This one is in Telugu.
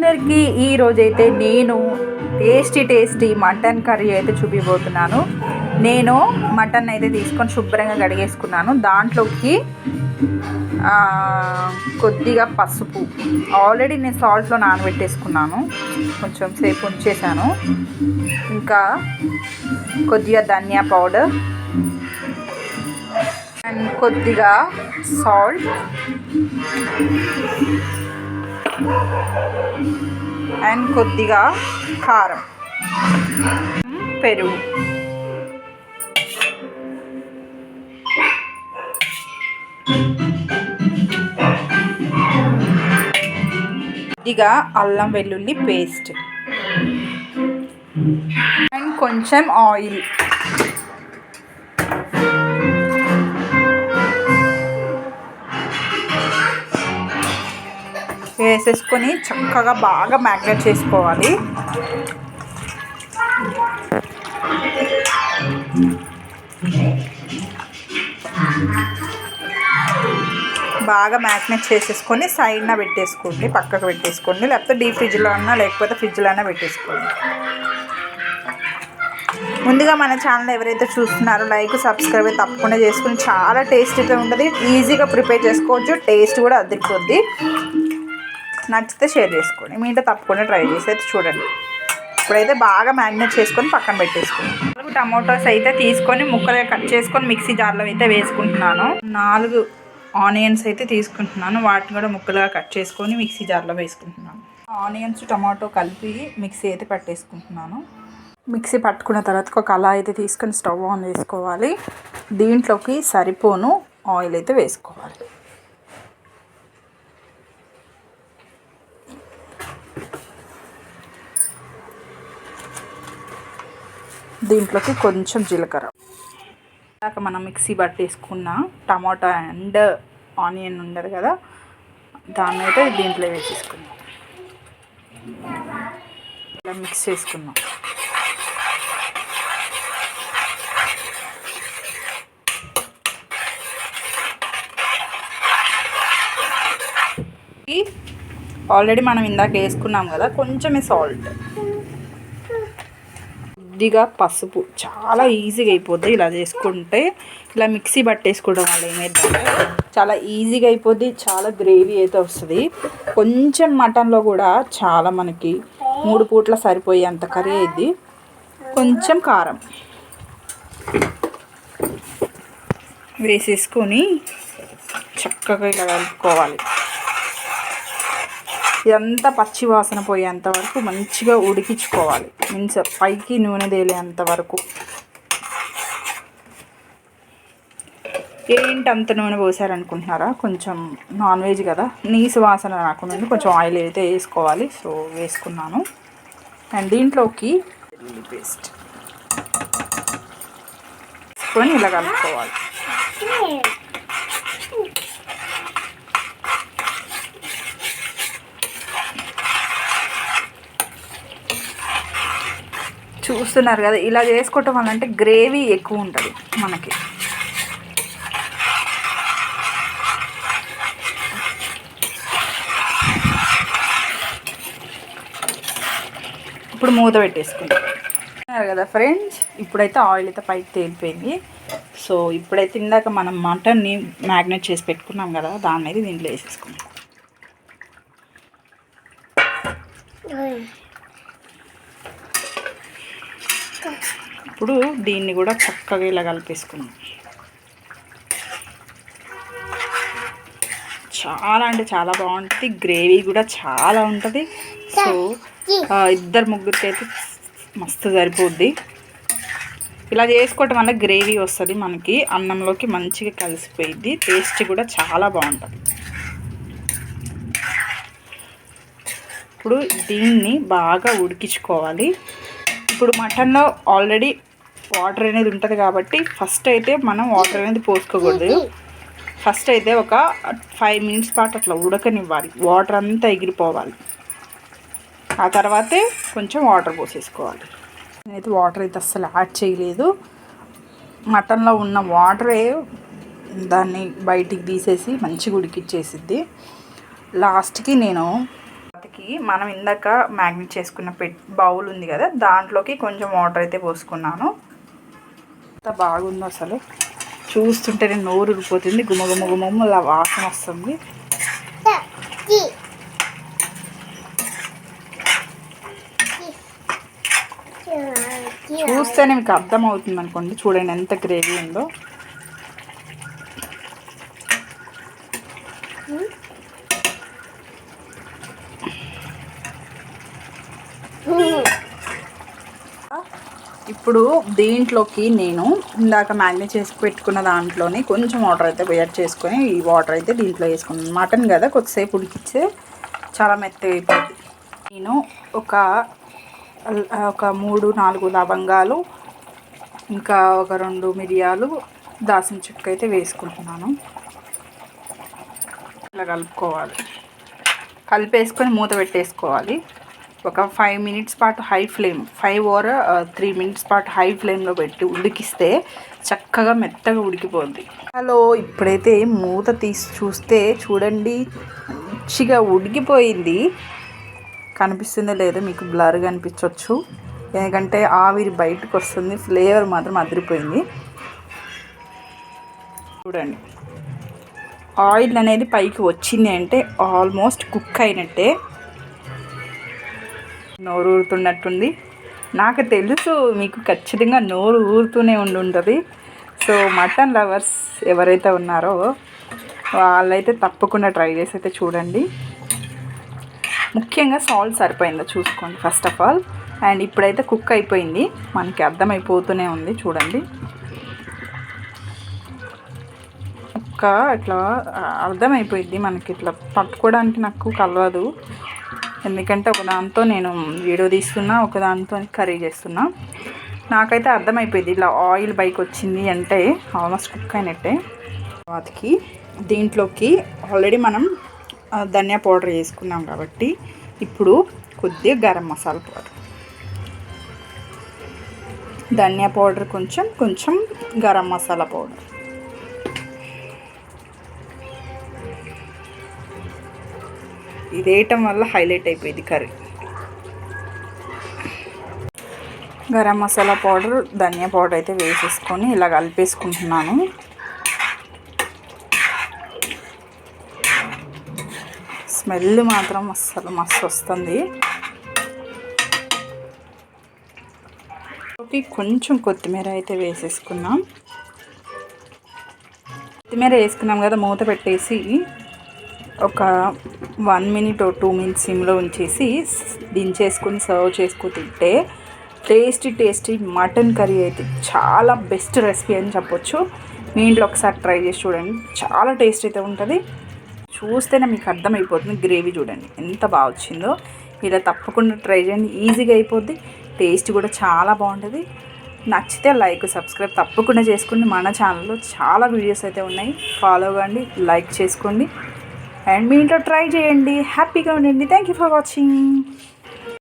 అందరికీ ఈరోజు అయితే నేను టేస్టీ టేస్టీ మటన్ కర్రీ అయితే చూపిపోతున్నాను నేను మటన్ అయితే తీసుకొని శుభ్రంగా కడిగేసుకున్నాను. దాంట్లోకి కొద్దిగా పసుపు. ఆల్రెడీ నేను సాల్ట్లో నానబెట్టేసుకున్నాను. కొంచెం సేపు ఉంచేసాను ఇంకా కొద్దిగా ధనియా పౌడర్ అండ్ కొద్దిగా సాల్ట్. అండ్ కొద్దిగా కారం. పెరుగు. కొద్దిగా అల్లం వెల్లుల్లి పేస్ట్. అండ్ కొంచెం ఆయిల్. వేసేసుకొని చక్కగా బాగా మ్యాగ్నేట్ చేసుకోవాలి. బాగా మ్యాగ్నేట్ చేసేసుకొని సైడ్న పెట్టేసుకోండి పక్కకు పెట్టేసుకోండి లేకపోతే డీప్ ఫ్రిడ్జ్లో అన్నా లేకపోతే ఫ్రిడ్జ్లో అయినా పెట్టేసుకోండి. ముందుగా మన ఛానల్ ఎవరైతే చూస్తున్నారో లైక్ సబ్స్క్రైబ్ తప్పకుండా చేసుకుని చాలా టేస్టీగా ఉంటుంది. ఈజీగా ప్రిపేర్ చేసుకోవచ్చు టేస్ట్ కూడా అదిరిపోద్ది నచ్చితే షేర్ చేసుకోండి. మీ ఇంట్లో తప్పకుండా ట్రై చేసి అయితే చూడండి. ఇప్పుడైతే బాగా మ్యారినేట్ చేసుకొని పక్కన పెట్టేసుకోండి నాలుగు టమాటోస్ అయితే తీసుకొని ముక్కలుగా కట్ చేసుకొని మిక్సీ జార్లో అయితే వేసుకుంటున్నాను. నాలుగు ఆనియన్స్ అయితే తీసుకుంటున్నాను. వాటిని కూడా ముక్కలుగా కట్ చేసుకొని మిక్సీ జార్లో వేసుకుంటున్నాను. ఆనియన్స్ టమాటో కలిపి మిక్సీ అయితే పట్టేసుకుంటున్నాను. మిక్సీ పట్టుకున్న తర్వాత ఒక కళాయి అయితే తీసుకొని స్టవ్ ఆన్ చేసుకోవాలి. దీంట్లోకి సరిపోను ఆయిల్ అయితే వేసుకోవాలి. దీంట్లోకి కొంచెం జీలకర్ర. ఇందాక మనం మిక్సీ పట్టేసుకున్న టమాటా అండ్ ఆనియన్ ఉండదు కదా దాన్ని అయితే దీంట్లో వేసేసుకుందాం. ఇలా మిక్స్ చేసుకుందాం. ఆల్రెడీ మనం ఇందాక వేసుకున్నాం కదా కొంచెమే సాల్ట్. కొద్దిగా పసుపు. చాలా ఈజీగా అయిపోద్ది ఇలా చేసుకుంటే. ఇలా మిక్సీ పట్టేసుకోవడం వల్ల ఏమైందంటే చాలా ఈజీగా అయిపోద్ది చాలా గ్రేవీ అయితే వస్తుంది. కొంచెం మటన్లో కూడా చాలా మనకి మూడు పూట్ల సరిపోయేంత కర్రీ అయింది కొంచెం కారం వేసేసుకొని చక్కగా ఇలా కలుపుకోవాలి. ఇదంతా పచ్చి వాసన పోయేంత వరకు మంచిగా ఉడికించుకోవాలి. మీన్స్ పైకి నూనె తేలేంత వరకు. ఏంటి అంత నూనె పోసారనుకుంటున్నారా? కొంచెం నాన్ వెజ్ కదా. నీసు వాసన రాకుండా కొంచెం ఆయిల్ అయితే వేసుకోవాలి. సో వేసుకున్నాను. అండ్ దీంట్లోకి వెల్లుల్లి పేస్ట్ వేసుకొని ఇలా కలుపుకోవాలి. Hmm. చూస్తున్నారు కదా ఇలా చేసుకోవటం వల్ల అంటే గ్రేవీ ఎక్కువ ఉంటుంది మనకి. ఇప్పుడు మూత పెట్టేసుకుంటాం కదా ఫ్రెండ్స్ ఇప్పుడైతే ఆయిల్ అయితే పైకి తేలిపోయింది. సో ఇప్పుడైతే ఇందాక మనం మటన్ని మ్యాగ్నేట్ చేసి పెట్టుకున్నాం కదా దాన్ని అయితే దీంట్లో వేసేసుకుంటాం ఇప్పుడు దీన్ని కూడా చక్కగా ఇలా కలిపేసుకున్నాం చాలా అంటే చాలా బాగుంటుంది. గ్రేవీ కూడా చాలా ఉంటుంది. సో ఇద్దరు ముగ్గురికి అయితే మస్తు సరిపోద్ది. ఇలా చేసుకోవటం వల్ల గ్రేవీ వస్తుంది మనకి. అన్నంలోకి మంచిగా కలిసిపోయిద్ది. టేస్ట్ కూడా చాలా బాగుంటుంది. ఇప్పుడు దీన్ని బాగా ఉడికించుకోవాలి. ఇప్పుడు మటన్లో ఆల్రెడీ వాటర్ అనేది ఉంటుంది కాబట్టి ఫస్ట్ అయితే మనం వాటర్ అనేది పోసుకోకూడదు. ఫస్ట్ అయితే ఒక ఫైవ్ మినిట్స్ పాటు అట్లా ఉడకనివ్వాలి. వాటర్ అంతా ఎగిరిపోవాలి. ఆ తర్వాతే కొంచెం వాటర్ పోసేసుకోవాలి. నేనైతే వాటర్ అయితే అస్సలు యాడ్ చేయలేదు. మటన్లో ఉన్న వాటరే దాన్ని బయటికి తీసేసి మంచిగా ఉడికిచ్చేసిద్ది. లాస్ట్కి నేను వాటికి మనం ఇందాక మ్యాగ్నెట్ చేసుకున్న పెట్ బౌల్ ఉంది కదా దాంట్లోకి కొంచెం వాటర్ అయితే పోసుకున్నాను. ఎంత బాగుందో అసలు. చూస్తుంటేనే నోరు ఉడిపోతుంది గుమ అలా వాసన వస్తుంది. చూస్తేనే మీకు అర్థమవుతుంది అనుకోండి చూడండి ఎంత గ్రేవీ ఉందో. ఇప్పుడు దీంట్లోకి నేను ఇందాక మ్యాగ్నేట్ చేసి పెట్టుకున్న దాంట్లోనే కొంచెం వాటర్ అయితే వేడి చేసుకొని ఈ వాటర్ అయితే దీంట్లో వేసుకున్నాను. మటన్ కదా కొద్దిసేపు ఉడికిస్తే చాలా మెత్తగా అయిపోతుంది నేను ఒక ఒక మూడు నాలుగు లవంగాలు ఇంకా ఒక రెండు మిరియాలు దాసిన చెక్క అయితే వేసుకుంటున్నాను. ఇలా కలుపుకోవాలి. కలిపేసుకొని మూత పెట్టేసుకోవాలి. ఒక ఫైవ్ మినిట్స్ పాటు high flame five or three minutes పాటు హై ఫ్లేమ్లో పెట్టి ఉడికిస్తే చక్కగా మెత్తగా ఉడికిపోద్ది. హలో ఇప్పుడైతే మూత తీసి చూస్తే చూడండి మంచిగా ఉడికిపోయింది. కనిపిస్తుందో లేదో మీకు బ్లర్గా అనిపించవచ్చు ఎందుకంటే ఆవిరి బయటకు వస్తుంది ఫ్లేవర్ మాత్రం అదిరిపోయింది. చూడండి. ఆయిల్ అనేది పైకి వచ్చింది అంటే ఆల్మోస్ట్ కుక్ అయినట్టే. నోరు ఊరుతున్నట్టుంది నాకు తెలుసు మీకు ఖచ్చితంగా నోరు ఊరుతూనే ఉండి ఉంటుంది సో మటన్ లవర్స్ ఎవరైతే ఉన్నారో వాళ్ళైతే తప్పకుండా ట్రై చేసి అయితే చూడండి. ముఖ్యంగా సాల్ట్ సరిపోయిందో చూసుకోండి ఫస్ట్ ఆఫ్ ఆల్. అండ్ ఇప్పుడైతే కుక్ అయిపోయింది. మనకి అర్థమైపోతూనే ఉంది చూడండి. ఒక్క ఇట్లా అర్థమైపోయింది మనకి ఇట్లా. పట్టుకోవడానికి నాకు కలవదు. ఎందుకంటే ఒక దాంతో నేను వీడియో తీస్తున్నా ఒక దాంతో కర్రీ చేస్తున్నా. నాకైతే అర్థమైపోయింది ఇలా ఆయిల్ బైక్ వచ్చింది అంటే ఆల్మోస్ట్ కుక్ అయినట్టే. తర్వాతకి దీంట్లోకి ఆల్రెడీ మనం ధనియా పౌడర్ వేసుకున్నాం కాబట్టి ఇప్పుడు కొద్దిగా గరం మసాలా పౌడర్. ధనియా పౌడర్ కొంచెం కొంచెం గరం మసాలా పౌడర్. ఇది వేయటం వల్ల హైలైట్ అయిపోయింది కర్రీ. గరం మసాలా పౌడర్ ధనియా పౌడర్ అయితే వేసేసుకొని ఇలా కలిపేసుకుంటున్నాను. స్మెల్ మాత్రం అస్సలు మస్తు వస్తుంది. కొంచెం కొత్తిమీర అయితే వేసేసుకున్నాం కొత్తిమీర వేసుకున్నాం కదా మూత పెట్టేసి ఒక వన్ మినిట్ టూ మినిట్స్ సిమ్లో ఉంచేసి దించేసుకుని సర్వ్ చేసుకుని తింటే టేస్టీ టేస్టీ మటన్ కర్రీ అయితే చాలా బెస్ట్ రెసిపీ అని చెప్పొచ్చు. మీ ఇంట్లో ఒకసారి ట్రై చేసి చూడండి. చాలా టేస్ట్ అయితే ఉంటుంది. చూస్తేనే మీకు అర్థమైపోతుంది. గ్రేవీ చూడండి. ఎంత బాగా వచ్చిందో. ఇలా తప్పకుండా ట్రై చేయండి. ఈజీగా అయిపోద్ది. టేస్ట్ కూడా చాలా బాగుంటుంది. నచ్చితే లైక్ సబ్స్క్రైబ్ తప్పకుండా చేసుకోండి. మన ఛానల్లో చాలా వీడియోస్ అయితే ఉన్నాయి. ఫాలో కండి లైక్ చేసుకోండి. అండ్ మీ ఇంట్లో ట్రై చేయండి. హ్యాపీగా ఉండండి. Thank you for watching